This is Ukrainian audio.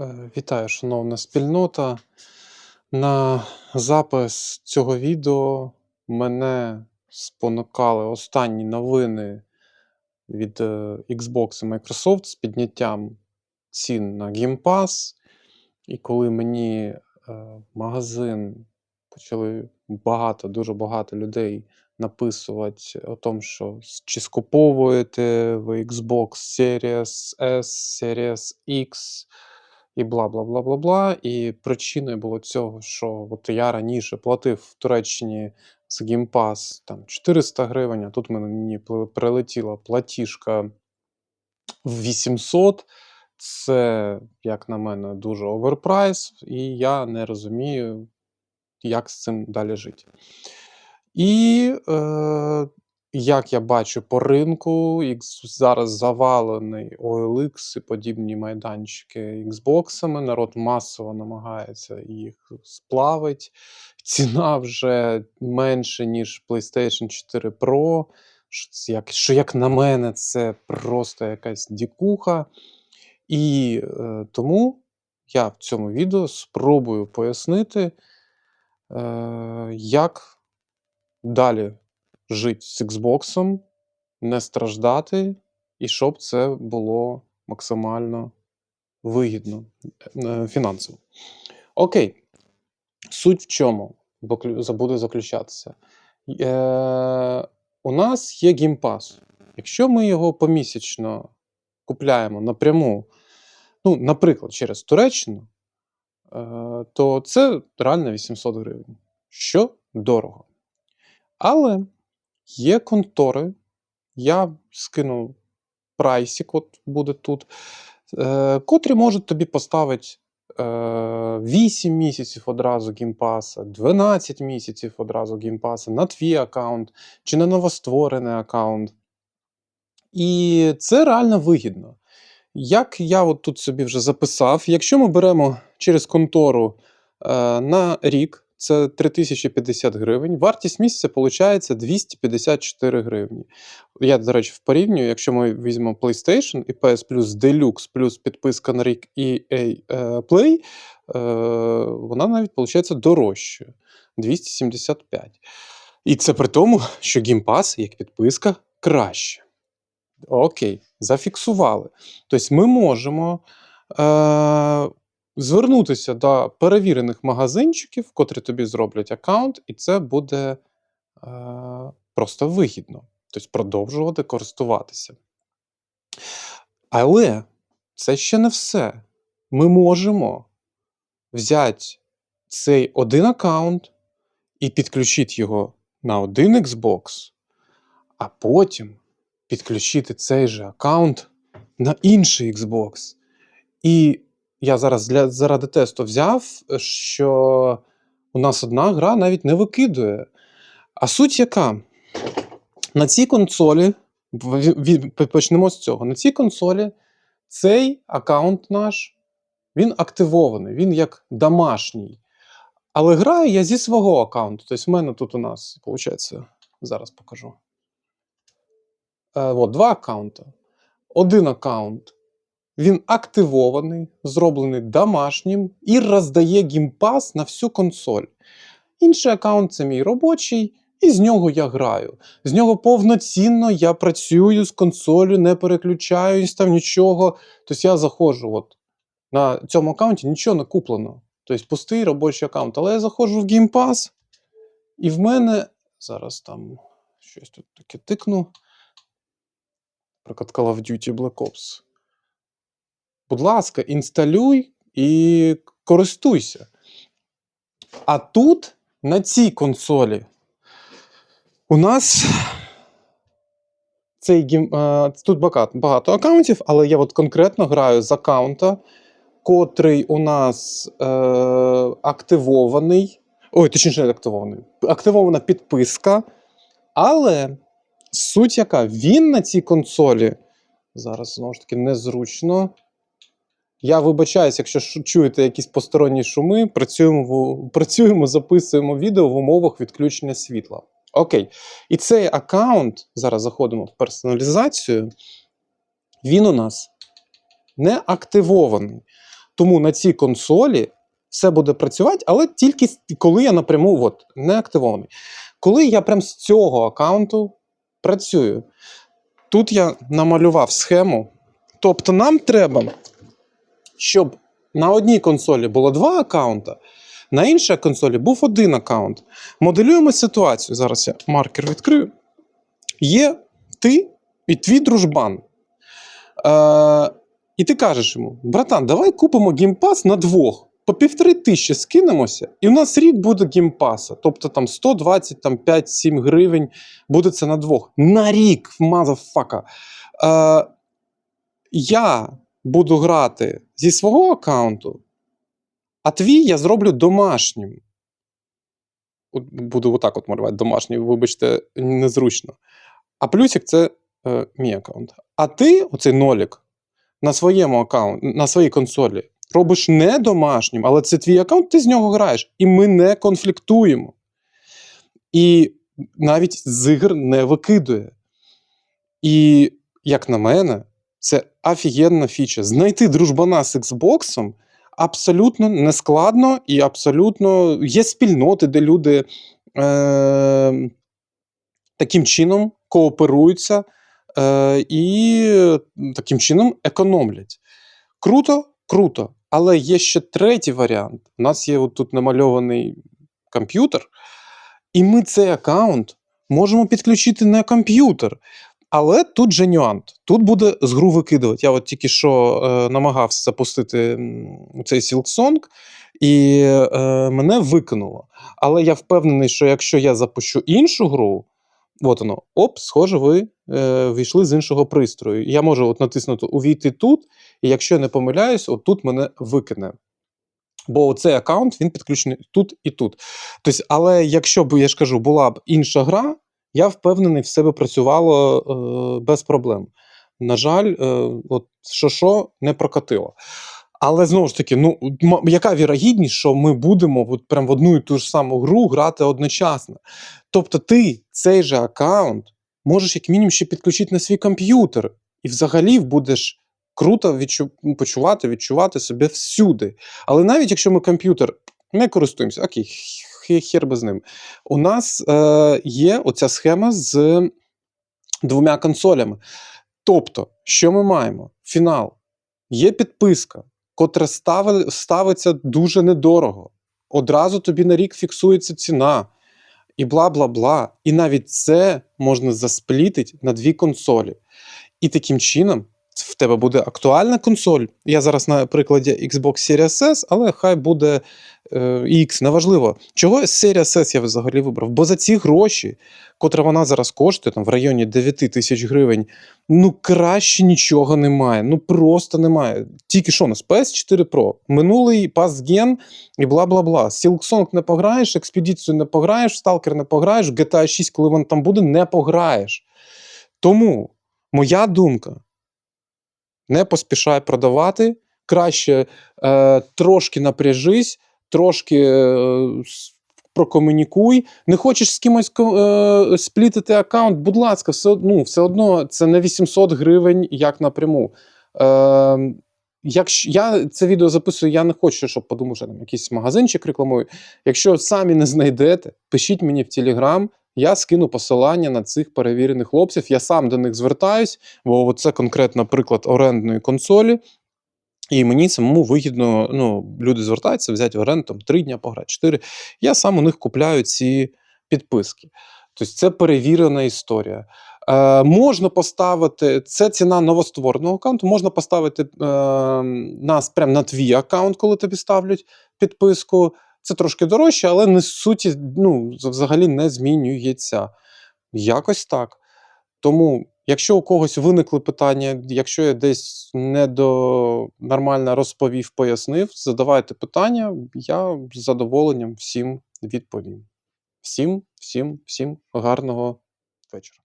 Е, Вітаю, шановна спільнота. На запис цього відео мене спонукали останні новини від е, Xbox і Microsoft з підняттям цін на Game Pass. І коли мені е, магазин почали багато, дуже багато людей написувати о тому, що чи скуповуєте ви Xbox Series S, Series X і бла бла бла бла бла. І причиною було цього, що от я раніше платив в Туреччині з Pass там 400 гривень, а тут мені прилетіла платіжка в 800. Це, як на мене, дуже оверпрайс, і я не розумію, як з цим далі жити. І е, як я бачу по ринку, зараз завалений OLX і подібні майданчики Xbox. Народ масово намагається їх сплавити. Ціна вже менше, ніж PlayStation 4 Pro. Що, як, що як на мене, це просто якась дікуха. І е, тому я в цьому відео спробую пояснити, е, як далі жити з Xbox, не страждати, і щоб це було максимально вигідно е, фінансово. Окей, суть в чому буде заключатися. Е, у нас є Pass. Якщо ми його помісячно купляємо напряму, ну, наприклад, через Туреччину, е, то це реально 800 гривень, що дорого. Але є контори, я скину прайсик, от буде тут, е, котрі можуть тобі поставити е, 8 місяців одразу геймпаса, 12 місяців одразу геймпаса на твій аккаунт чи на новостворений аккаунт. І це реально вигідно. Як я от тут собі вже записав, якщо ми беремо через контору е, на рік, це 3050 гривень, вартість місяця виходить 254 гривні. Я, до речі, порівнюю, якщо ми візьмемо PlayStation і PS Plus Deluxe плюс підписка на рік EA е, Play, е, вона навіть виходить дорожчою 275. І це при тому, що Game Pass, як підписка, краще. Окей, зафіксували. Тобто ми можемо е, звернутися до перевірених магазинчиків, котрі тобі зроблять аккаунт, і це буде е, просто вигідно. Тобто продовжувати користуватися. Але це ще не все. Ми можемо взяти цей один аккаунт і підключити його на один Xbox, а потім підключити цей же аккаунт на інший Xbox. І я зараз для, заради тесту взяв, що у нас одна гра навіть не викидує. А суть яка? На цій консолі, почнемо з цього. На цій консолі цей аккаунт наш він активований, він як домашній. Але граю я зі свого аккаунту. Тобто, в мене тут у нас, виходить, зараз покажу. Е, от, два аккаунти. Один аккаунт він активований, зроблений домашнім і роздає гімпас на всю консоль. Інший аккаунт це мій робочий, і з нього я граю. З нього повноцінно я працюю з консолю, не переключаюсь там нічого. Тобто я заходжу от на цьому аккаунті нічого не куплено. Тобто пустий робочий аккаунт. Але я заходжу в Pass, і в мене зараз там щось тут таке тикну. Наприклад, Call of Duty Black Ops. Будь ласка, інсталюй і користуйся. А тут, на цій консолі, у нас цей гім... тут багато, багато аккаунтів, але я от конкретно граю з аккаунта, котрий у нас е, активований. Ой, точніше, не активований. Активована підписка. Але суть яка, він на цій консолі. Зараз знову ж таки незручно. Я вибачаюсь, якщо чуєте якісь посторонні шуми, працюємо, працюємо, записуємо відео в умовах відключення світла. Окей. І цей аккаунт, зараз заходимо в персоналізацію, він у нас не активований. Тому на цій консолі все буде працювати, але тільки коли я напряму от, не активований. Коли я прям з цього аккаунту працюю, тут я намалював схему. Тобто нам треба, щоб на одній консолі було два аккаунта, на іншій консолі був один аккаунт. Моделюємо ситуацію. Зараз я маркер відкрию. Є ти і твій дружбан. Е, і ти кажеш йому: братан, давай купимо геймпас на двох. По півтори тисячі скинемося, і у нас рік буде геймпаса. Тобто там 120, там 5-7 гривень буде це на двох. На рік, мазафака. Е, я буду грати зі свого аккаунту, а твій я зроблю домашнім. Буду отак от малювати домашній, вибачте, незручно. А плюсик це е, мій аккаунт. А ти, оцей нолік, на своєму аккаунті, на своїй консолі, робиш не домашнім, але це твій аккаунт, ти з нього граєш. І ми не конфліктуємо. І навіть з ігр не викидує. І, як на мене, це офігенна фіча. Знайти дружбана з Xbox абсолютно нескладно і абсолютно є спільноти, де люди е, таким чином кооперуються е, і таким чином економлять. Круто, круто. Але є ще третій варіант. У нас є от тут намальований комп'ютер, і ми цей аккаунт можемо підключити на комп'ютер. Але тут же нюанс. Тут буде з гру викидувати. Я от тільки що е, намагався запустити цей Silksong, і е, мене викинуло. Але я впевнений, що якщо я запущу іншу гру, от воно, оп, схоже, ви е, війшли з іншого пристрою. Я можу от натиснути Увійти тут, і якщо я не помиляюсь, от тут мене викине. Бо цей аккаунт він підключений тут і тут. Тобто, але якщо б, я ж кажу, була б інша гра, я впевнений, все би працювало е, без проблем. На жаль, е, от що що не прокатило. Але знову ж таки, ну яка вірогідність, що ми будемо от прям в одну і ту ж саму гру грати одночасно? Тобто, ти цей же аккаунт можеш як мінімум ще підключити на свій комп'ютер, і взагалі будеш круто відчу... почувати, відчувати себе всюди. Але навіть якщо ми комп'ютер не користуємося, окей, хі- хер би з ним. У нас е, є оця схема з двома консолями. Тобто, що ми маємо? Фінал. Є підписка, котра стави, ставиться дуже недорого. Одразу тобі на рік фіксується ціна. І бла бла бла. І навіть це можна засплітити на дві консолі. І таким чином в тебе буде актуальна консоль. Я зараз на прикладі Xbox Series S, але хай буде е, X, неважливо. Чого Series S я взагалі вибрав? Бо за ці гроші, котра вона зараз коштує, там в районі 9 тисяч гривень, ну краще нічого немає. Ну просто немає. Тільки що у нас PS4 Pro, минулий Pass-Gen і бла бла бла. Silksong не пограєш, експедицію не пограєш, Stalker не пограєш, GTA 6, коли він там буде, не пограєш. Тому моя думка: не поспішай продавати, краще е, трошки напряжись, трошки е, прокомунікуй. Не хочеш з кимось е, сплітити аккаунт, будь ласка, все, ну, все одно це не 800 гривень як напряму. Е, Якщо я це відео записую, я не хочу, щоб подумав, що там якийсь магазинчик рекламую. Якщо самі не знайдете, пишіть мені в Телеграм, я скину посилання на цих перевірених хлопців. Я сам до них звертаюсь, бо це конкретно приклад орендної консолі. І мені самому вигідно, ну, люди звертаються, взяти в оренду там 3 дня пограти, 4. Я сам у них купляю ці підписки. Тобто це перевірена історія. Е, можна поставити, це ціна новоствореного аккаунту, можна поставити е, нас прямо на твій аккаунт, коли тобі ставлять підписку. Це трошки дорожче, але не суті, ну, взагалі не змінюється. Якось так. Тому, якщо у когось виникли питання, якщо я десь не до нормально розповів, пояснив, задавайте питання, я з задоволенням всім відповім. Всім, всім, всім гарного вечора.